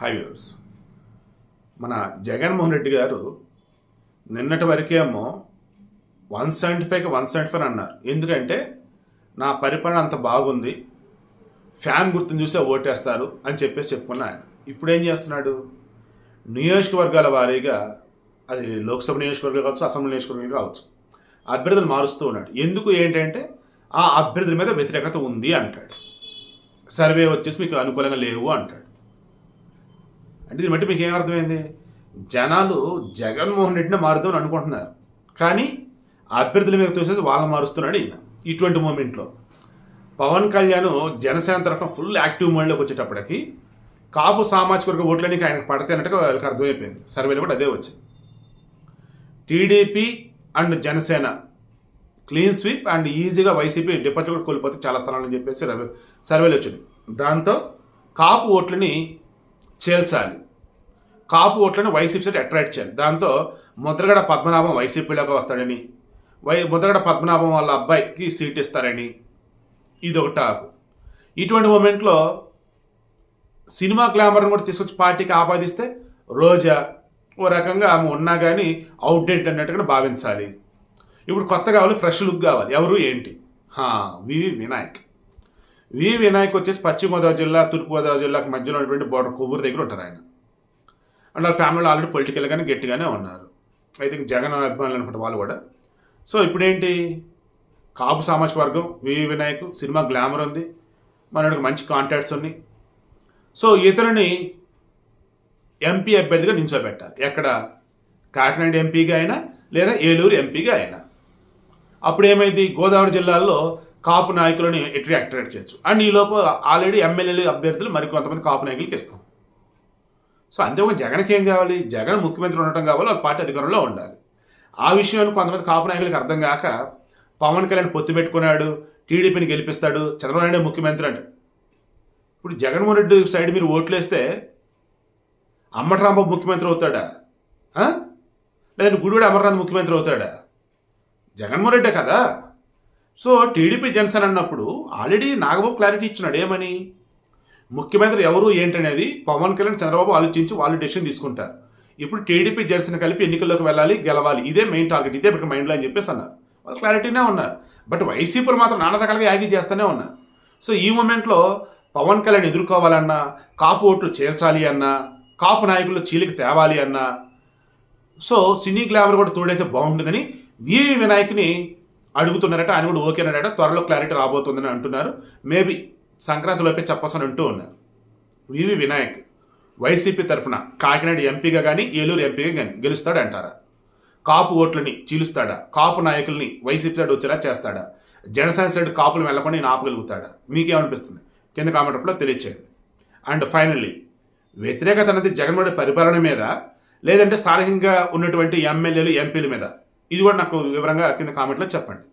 High viewers మన జగన్మోహన్ రెడ్డి గారు నిన్నటి వరకేమో వన్ సెవెంటీ ఫైవ్కి వన్ సెవెంటీ ఫైవ్ అన్నారు. ఎందుకంటే నా పరిపాలన అంత బాగుంది ఫ్యాన్ గుర్తుని చూసే ఓటేస్తారు అని చెప్పేసి చెప్పుకున్నాను ఆయన. ఇప్పుడు ఏం చేస్తున్నాడు? నియోజకవర్గాల వారీగా అది లోక్సభ నియోజకవర్గం కావచ్చు అసెంబ్లీ నియోజకవర్గం కావచ్చు అభ్యర్థులు మారుస్తూ ఉన్నాడు. ఎందుకు ఏంటంటే ఆ అభ్యర్థుల మీద వ్యతిరేకత ఉంది అంటాడు. సర్వే వచ్చేసి మీకు అనుకూలంగా లేవు అంటాడు. అంటే దీన్ని బట్టి మీకు ఏం అర్థమైంది? జనాలు జగన్మోహన్ రెడ్డిని మారుతామని అనుకుంటున్నారు. కానీ అభ్యర్థుల మీద తోసేసి వాళ్ళని మారుస్తున్నాడు ఈయన ఇటువంటి మూమెంట్లో. పవన్ కళ్యాణ్ జనసేన తరఫున ఫుల్ యాక్టివ్ మోడ్లోకి వచ్చేటప్పటికి కాపు సామాజిక వర్గ ఓట్లని ఆయనకు పడితే అన్నట్టుగా వాళ్ళకి అర్థమైపోయింది. సర్వేలో కూడా అదే వచ్చింది. TDP and Janasena clean sweep and ఈజీగా వైసీపీ డిపాజిట్ కూడా కోల్పోతే చాలా స్థలాలని చెప్పేసి సర్వేలు వచ్చింది. దాంతో కాపు ఓట్లని చేల్చాలి. కాపు ఓట్లను వైసీపీ సైడ్ అట్రాక్ట్ చేయాలి. దాంతో ముద్రగడ పద్మనాభం వైసీపీలోకి వస్తాడని వై ముద్రగడ పద్మనాభం వాళ్ళ అబ్బాయికి సీట్ ఇస్తారని ఇది ఒక టాక్ ఇటువంటి మూమెంట్లో సినిమా గ్లామర్ని కూడా తీసుకొచ్చి పార్టీకి ఆపాదిస్తే రోజా ఓ రకంగా ఆమె ఉన్నా కానీ అవుట్డేట్ అన్నట్టుగా భావించాలి. ఇప్పుడు కొత్త కావాలి ఫ్రెష్ లుక్ కావాలి. ఎవరు ఏంటి? వివి వినాయక్. వివి వినాయక్ వచ్చేసి పశ్చిమ గోదావరి జిల్లా తూర్పుగోదావరి జిల్లాకు మధ్యలో ఉన్నటువంటి బోర్డర్ కొవ్వూరు దగ్గర ఉంటారు ఆయన. అండ్ వాళ్ళ ఫ్యామిలీలో ఆల్రెడీ పొలిటికల్గానే గట్టిగానే ఉన్నారు. ఐ థింక్ జగన్ అభిమానులు అనుకుంటే వాళ్ళు కూడా. సో ఇప్పుడేంటి? కాపు సామాజిక వర్గం వివి వినాయక్ సినిమా గ్లామర్ ఉంది. మనకి మంచి కాంటాక్ట్స్ ఉన్నాయి. సో ఇతరుని ఎంపీ అభ్యర్థిగా నించోబెట్టాలి. ఎక్కడ? కాకినాడ ఎంపీగా అయినా లేదా ఏలూరు ఎంపీగా అయినా. అప్పుడు ఏమైంది గోదావరి జిల్లాలో కాపు నాయకులని ఎట్రీ అట్రాక్ట్ చేయొచ్చు. అండ్ ఈ లోపు ఆల్రెడీ ఎమ్మెల్యేలు అభ్యర్థులు మరి కొంతమంది కాపు నాయకులకి ఇస్తాం. సో అంతేకాక జగన్కి ఏం కావాలి? జగన్ ముఖ్యమంత్రి ఉండటం కావాలి వాళ్ళ పార్టీ అధికారంలో ఉండాలి. ఆ విషయాన్ని కొంతమంది కాపు నాయకులకు అర్థం కాక పవన్ కళ్యాణ్ పొత్తు పెట్టుకున్నాడు టీడీపీని గెలిపిస్తాడు చంద్రబాబు నాయుడు ముఖ్యమంత్రి అంటే. ఇప్పుడు జగన్మోహన్ రెడ్డి సైడ్ మీరు ఓట్లేస్తే అమ్మటి ముఖ్యమంత్రి అవుతాడా? లేదంటే గుడివాడ అమర్నాథ్ ముఖ్యమంత్రి అవుతాడా? జగన్మోహన్ రెడ్డే కదా? సో టీడీపీ జనసేన అన్నప్పుడు ఆల్రెడీ నాగబాబు క్లారిటీ ఇచ్చినాడు. ఏమని? ముఖ్యమంత్రి ఎవరు ఏంటనేది పవన్ కళ్యాణ్ చంద్రబాబు ఆలోచించి వాళ్ళు డెసిషన్ తీసుకుంటారు. ఇప్పుడు టీడీపీ జనసేన కలిపి ఎన్నికల్లోకి వెళ్ళాలి గెలవాలి. ఇదే మెయిన్ టార్గెట్ ఇదే ఇక్కడ మైండ్లో అని చెప్పేసి అన్నారు. వాళ్ళు క్లారిటీనే ఉన్నారు. బట్ వైసీపీలు మాత్రం నానా రకాలుగా యాగి చేస్తూనే ఉన్నారు. సో ఈ మూమెంట్లో పవన్ కళ్యాణ్ ఎదుర్కోవాలన్నా కాపు ఓట్లు చేర్చాలి అన్నా కాపు నాయకులు చీలిక తేవాలి అన్నా సో సినీ గ్లామర్ కూడా తోడైతే బాగుంటుందని వివి వినాయక్ని అడుగుతున్నారట ఆయన కూడా ఓకేనాడట త్వరలో క్లారిటీ రాబోతుందని అంటున్నారు. మేబీ సంక్రాంతిలోపే చెప్పొచ్చని అంటూ ఉన్నారు. వివి వినాయక్ వైసీపీ తరఫున కాకినాడ ఎంపీగా కానీ ఏలూరు ఎంపీగా కానీ గెలుస్తాడంటారా? కాపు ఓట్లని చీలుస్తాడా? కాపు నాయకుల్ని వైసీపీ సైడ్ వచ్చేలా చేస్తాడా? జనసేన సైడ్ కాపులు వెళ్ళకుండా నేను ఆపగలుగుతాడా? మీకేమనిపిస్తుంది? కింద కామెంట్లో తెలియచేయండి. అండ్ ఫైనల్లీ వ్యతిరేకత అనేది జగన్మోహన్ పరిపాలన మీద లేదంటే స్థానికంగా ఉన్నటువంటి ఎమ్మెల్యేలు ఎంపీల మీద. ఇది కూడా నాకు వివరంగా కింద కామెంట్లో చెప్పండి.